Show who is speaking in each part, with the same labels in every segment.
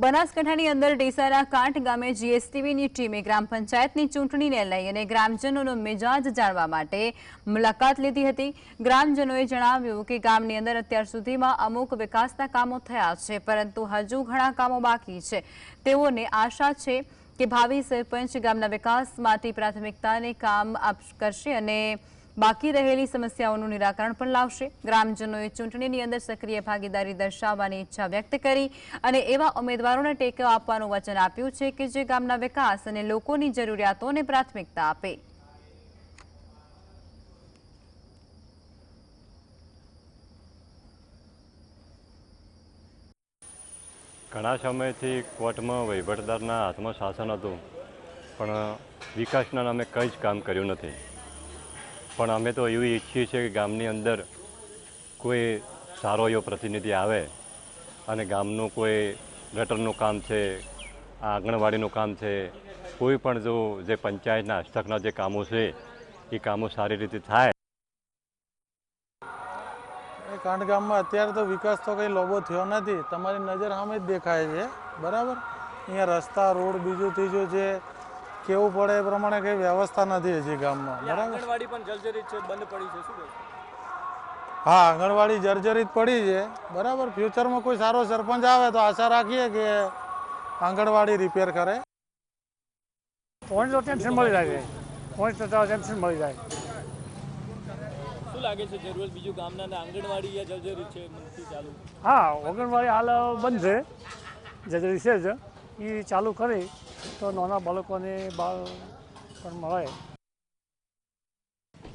Speaker 1: બનાસકાંઠાની અંદર ડેસારા કાંઠ ગામે જીએસટીવીની ટીમે ગ્રામ પંચાયતની ચૂંટણીને લઈ અને ગ્રામજનોનો મિજાજ જાણવા માટે મુલાકાત લીધી હતી. ગ્રામજનોએ જણાવ્યું કે ગામની અંદર અત્યાર સુધીમાં અમુક વિકાસના કામો થયા છે, પરંતુ હજુ ઘણા કામો બાકી છે. તેઓને આશા છે કે ભાવિ સરપંચ ગામના વિકાસ માટે પ્રાથમિકતાને કામ કરશે અને બાકી રહેલી સમસ્યાઓનું નિરાકરણ પણ લાવશે. ગ્રામજનોએ ચૂંટણીની અંદર સક્રિય ભાગીદારી દર્શાવવાની ઈચ્છા વ્યક્ત કરી અને એવા ઉમેદવારોને ટેકો આપવાનું વચન આપ્યું છે કે જે ગામના વિકાસ અને લોકોની જરૂરિયાતોને પ્રાથમિકતા આપે.
Speaker 2: ઘણા સમયથી કોર્ટમાં વહીવટદારના હાથમાં શાસન હતું, પણ વિકાસના નામે કંઈ જ કામ કર્યું નથી. પણ અમે તો એવું ઈચ્છીએ છીએ કે ગામની અંદર કોઈ સારો એવો પ્રતિનિધિ આવે અને ગામનું કોઈ ગટરનું કામ છે આંગણવાડીનું કામ છે, કોઈ પણ જો જે પંચાયતના હસ્તકના જે કામો છે, એ કામો સારી રીતે થાય.
Speaker 3: કાંડ ગામમાં અત્યારે તો વિકાસ તો કંઈ લોબો થયો નથી. તમારી નજર સામે જ દેખાય છે. બરાબર? અહીંયા રસ્તા, રોડ, બીજું ત્રીજું છે કેવું પડે એ પ્રમાણે કંઈ વ્યવસ્થા નથી હજી ગામમાં. બરાબર?
Speaker 4: આંગણવાડી પણ જર્જરિત છે બંધ પડી છે શું
Speaker 3: હા આંગણવાડી જર્જરિત પડી છે. બરાબર? ફ્યુચરમાં કોઈ સારો સરપંચ આવે તો આશા રાખીએ કે આંગણવાડી રિપેર કરે.
Speaker 5: પોઈન્ટ તો ટેન્શન મળી જાય. છે પોઈન્ટ તો ટેન્શન મળી જાય.
Speaker 4: શું લાગે છે જરૂર બીજું ગામના આંગણવાડી યા જર્જરિત છે નથી ચાલુ?
Speaker 5: હા આંગણવાડી હાલ બંધ છે. જર્જરી છે જ. એ ચાલુ કરી. તો નાના બાળકોને બાળ પણ મળે.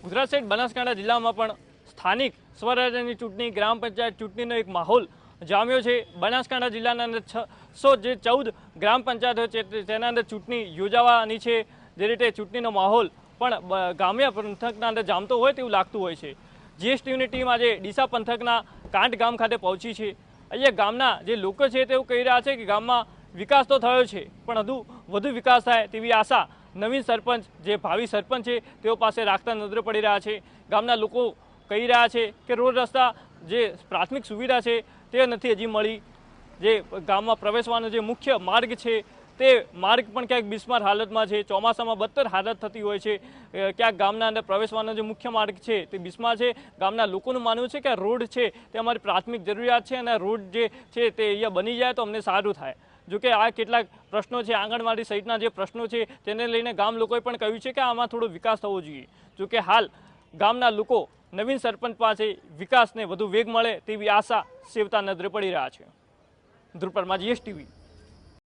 Speaker 4: ગુજરાત સહિત બનાસકાંઠા જિલ્લામાં પણ સ્થાનિક સ્વરાજ્યની ચૂંટણી, ગ્રામ પંચાયત ચૂંટણીનો એક માહોલ જામ્યો છે. બનાસકાંઠા જિલ્લાના અંદર છસો જે ચૌદ ગ્રામ પંચાયતો છે તેના અંદર ચૂંટણી યોજાવાની છે. જે રીતે ચૂંટણીનો માહોલ પણ ગામ્ય પંથકના અંદર જામતો હોય તેવું લાગતું હોય છે. જીએસટીની ટીમ આજે ડીસા પંથકના કાંઠ ગામ ખાતે પહોંચી છે. અહીંયા ગામના જે લોકો છે તેવું કહી રહ્યા છે કે ગામમાં વિકાસ તો થયો છે, પણ હજુ વધુ વિકાસ થાય તેવી આશા નવીન સરપંચ, જે ભાવિ સરપંચ છે, તેઓ પાસે રાખતા નજરે પડી રહ્યા છે. ગામના લોકો કહી રહ્યા છે કે રોડ રસ્તા જે પ્રાથમિક સુવિધા છે, તે નથી હજી મળી. જે ગામમાં પ્રવેશવાનો જે મુખ્ય માર્ગ છે, તે માર્ગ પણ ક્યાંક બિસ્માર હાલતમાં છે. ચોમાસામાં બદતર હાલત થતી હોય છે. ક્યાંક ગામના અંદર પ્રવેશવાનો જે મુખ્ય માર્ગ છે, તે બિસ્માર છે. ગામના લોકોનું માનવું છે કે રોડ છે, તે અમારી પ્રાથમિક જરૂરિયાત છે અને રોડ જે છે, તે અહીંયા બની જાય તો અમને સારું થાય. જો કે આ કેટલાક પ્રશ્નો છે આંગણવાડી સહિતના જે પ્રશ્નો છે તેને લઈને ગામ લોકોએ પણ કહ્યું છે કે આમાં થોડો વિકાસ થવો જોઈએ. જો કે હાલ ગામના લોકો નવીન સરપંચ પાસે વિકાસને વધુ વેગ મળે તેવી આશા સેવતા નજરે પડી રહ્યા છે. ધ્રુપરમાં જીએસટીવી